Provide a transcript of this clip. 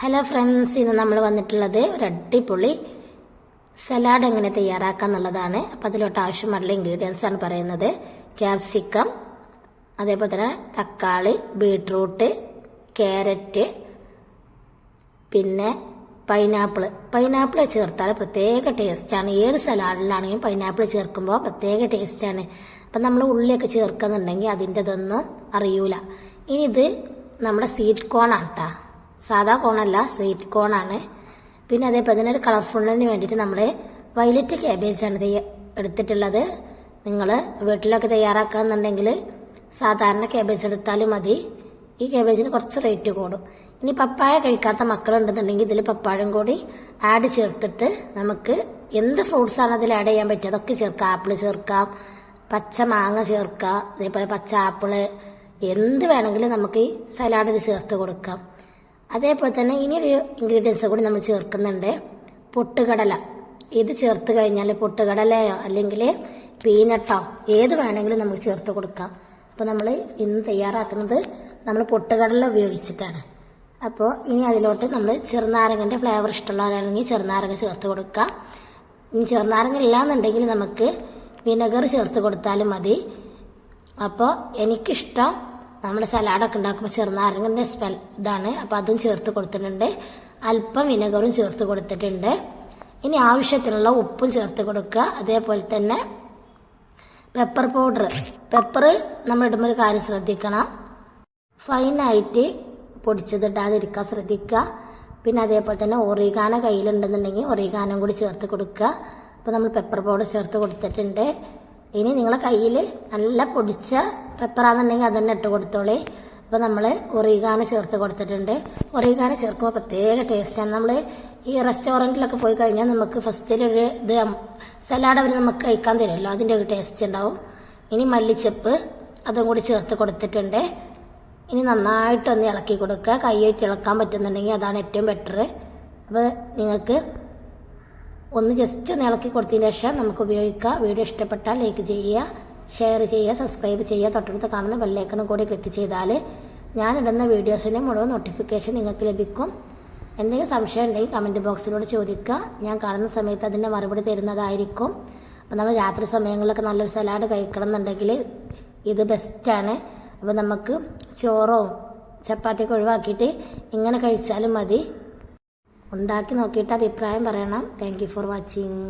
Hello friends ഇന്ന് നമ്മൾ വന്നിട്ടുള്ളത് ഒരു അടിപൊളി സലാഡ് എങ്ങനെ തയ്യാറാക്കാം എന്നുള്ളതാണ്. അപ്പോൾ അതിലോട്ട് ആവശ്യമായിട്ടുള്ള ഇൻഗ്രീഡിയൻസ് ആണ് പറയുന്നത്. ക്യാപ്സിക്കം അതേപോലെ തന്നെ തക്കാളി ബീട്രൂട്ട് ക്യാരറ്റ് പിന്നെ പൈനാപ്പിൾ പൈനാപ്പിൾ ചേർത്താൽ പ്രത്യേക ടേസ്റ്റാണ് ഏത് സലാഡിലാണെങ്കിലും പൈനാപ്പിൾ ചേർക്കുമ്പോൾ പ്രത്യേക ടേസ്റ്റാണ് അപ്പം നമ്മൾ ഉള്ളിയൊക്കെ ചേർക്കുന്നുണ്ടെങ്കിൽ അതിന്റെ ഇതൊന്നും അറിയൂല. ഇനി ഇത് നമ്മുടെ സീറ്റ് കോണാണ് കേട്ടോ സാധാ കോണല്ല സ്വീറ്റ് കോണാണ്. പിന്നെ അതേപോലെ ഒരു കളർഫുള്ളിന് വേണ്ടിയിട്ട് നമ്മൾ വയലറ്റ് ക്യാബേജാണ് തയ്യ എടുത്തിട്ടുള്ളത്. നിങ്ങൾ വീട്ടിലൊക്കെ തയ്യാറാക്കുകയെന്നുണ്ടെങ്കിൽ സാധാരണ ക്യാബേജ് എടുത്താലും മതി. ഈ ക്യാബേജിന് കുറച്ച് റേറ്റ് കൂടും. ഇനി പപ്പായ കഴിക്കാത്ത മക്കളുണ്ടെന്നുണ്ടെങ്കിൽ ഇതിൽ പപ്പാഴം കൂടി ആഡ് ചേർത്തിട്ട് നമുക്ക് എന്ത് ഫ്രൂട്ട്സ് ആണ് അതിൽ ആഡ് ചെയ്യാൻ പറ്റുക അതൊക്കെ ചേർക്കാം. ആപ്പിൾ ചേർക്കാം. പച്ച മാങ്ങ ചേർക്കാം. അതേപോലെ പച്ച ആപ്പിൾ. എന്ത് വേണമെങ്കിലും നമുക്ക് ഈ സലാഡിൽ ചേർത്ത് കൊടുക്കാം. അതേപോലെ തന്നെ ഇനിയൊരു ഇൻഗ്രീഡിയൻസ് കൂടി നമ്മൾ ചേർക്കുന്നുണ്ട്. പൊട്ടുകടല. ഇത് ചേർത്ത് കഴിഞ്ഞാൽ പൊട്ടുകടലയോ അല്ലെങ്കിൽ പീനട്ടോ ഏത് വേണമെങ്കിലും നമുക്ക് ചേർത്ത് കൊടുക്കാം. അപ്പോൾ നമ്മൾ ഇന്ന് തയ്യാറാക്കുന്നത് നമ്മൾ പൊട്ടുകടല ഉപയോഗിച്ചിട്ടാണ്. അപ്പോൾ ഇനി അതിലോട്ട് നമ്മൾ ചെറുനാരങ്ങന്റെ ഫ്ലേവർ ഇഷ്ടമുള്ളവരാണെങ്കിൽ ചെറുനാരങ്ങ ചേർത്ത് കൊടുക്കുക ഇനി ചെറുനാരങ്ങ ഇല്ലാന്നുണ്ടെങ്കിൽ നമുക്ക് വിനെഗർ ചേർത്ത് കൊടുത്താലും മതി. അപ്പോൾ എനിക്കിഷ്ടം നമ്മൾ സലാഡൊക്കെ ഉണ്ടാക്കുമ്പോൾ ചെറുനാരങ്ങന്റെ സ്മെൽ ഇതാണ്. അപ്പോൾ അതും ചേർത്ത് കൊടുത്തിട്ടുണ്ട്. അല്പം വിനെഗറും ചേർത്ത് കൊടുത്തിട്ടുണ്ട്. ഇനി ആവശ്യത്തിനുള്ള ഉപ്പും ചേർത്ത് കൊടുക്കുക. അതേപോലെ തന്നെ പെപ്പർ പൗഡർ പെപ്പർ നമ്മൾ ഇടുമ്പോൾ ഒരു കാര്യം ശ്രദ്ധിക്കണം. ഫൈനായിട്ട് പൊടിച്ചത് ഇടാതിരിക്കാൻ ശ്രദ്ധിക്കുക. പിന്നെ അതേപോലെ തന്നെ ഒറിഗാന കയ്യിലുണ്ടെന്നുണ്ടെങ്കിൽ ഒറിഗാനം കൂടി ചേർത്ത് കൊടുക്കുക. അപ്പോൾ നമ്മൾ പെപ്പർ പൗഡർ ചേർത്ത് കൊടുത്തിട്ടുണ്ട്. ഇനി നിങ്ങളെ കയ്യിൽ നല്ല പൊടിച്ച പെപ്പറാണെന്നുണ്ടെങ്കിൽ അതന്നെ ഇട്ട് കൊടുത്തോളേ. അപ്പോൾ നമ്മൾ ഒറിഗാന ചേർത്ത് കൊടുത്തിട്ടുണ്ട്. ഒറിഗാന ചേർക്കുമ്പോൾ പ്രത്യേക ടേസ്റ്റാണ് നമ്മൾ ഈ റെസ്റ്റോറന്റിലൊക്കെ പോയി കഴിഞ്ഞാൽ നമുക്ക് ഫസ്റ്റിലൊരു ഇത് സലാഡ് അവർ നമുക്ക് കഴിക്കാൻ തരുമല്ലോ. അതിന്റെ ഒരു ടേസ്റ്റ് ഉണ്ടാവും. ഇനി മല്ലിച്ചപ്പ് അതും കൂടി ചേർത്ത് കൊടുത്തിട്ടുണ്ട്. ഇനി നന്നായിട്ടൊന്ന് ഇളക്കി കൊടുക്കുക. കൈയായിട്ട് ഇളക്കാൻ പറ്റുന്നുണ്ടെങ്കിൽ അതാണ് ഏറ്റവും ബെറ്റർ അപ്പോൾ നിങ്ങൾക്ക് ഒന്ന് ജസ്റ്റ് ഒന്ന് ഇളക്കി കൊടുത്തതിന് ശേഷം നമുക്ക് ഉപയോഗിക്കാം. വീഡിയോ ഇഷ്ടപ്പെട്ടാൽ ലൈക്ക് ചെയ്യുക ഷെയർ ചെയ്യുക സബ്സ്ക്രൈബ് ചെയ്യുക. തൊട്ടടുത്ത് കാണുന്ന ബെല്ലൈക്കണും കൂടി ക്ലിക്ക് ചെയ്താൽ ഞാനിടുന്ന വീഡിയോസിന്റെ മുഴുവൻ നോട്ടിഫിക്കേഷൻ നിങ്ങൾക്ക് ലഭിക്കും. എന്തെങ്കിലും സംശയം ഉണ്ടെങ്കിൽ കമന്റ് ബോക്സിലൂടെ ചോദിക്കുക. ഞാൻ കാണുന്ന സമയത്ത് അതിന്റെ മറുപടി തരുന്നതായിരിക്കും. അപ്പോൾ നമ്മൾ രാത്രി സമയങ്ങളിലൊക്കെ നല്ലൊരു സലാഡ് കഴിക്കണം എന്നുണ്ടെങ്കിൽ ഇത് ബെസ്റ്റാണ് അപ്പോൾ നമുക്ക് ചോറോ ചപ്പാത്തിയൊക്കെ ഒഴിവാക്കിയിട്ട് ഇങ്ങനെ കഴിച്ചാലും മതി. ഉണ്ടാക്കി നോക്കിയിട്ട് അഭിപ്രായം പറയണം. Thank for watching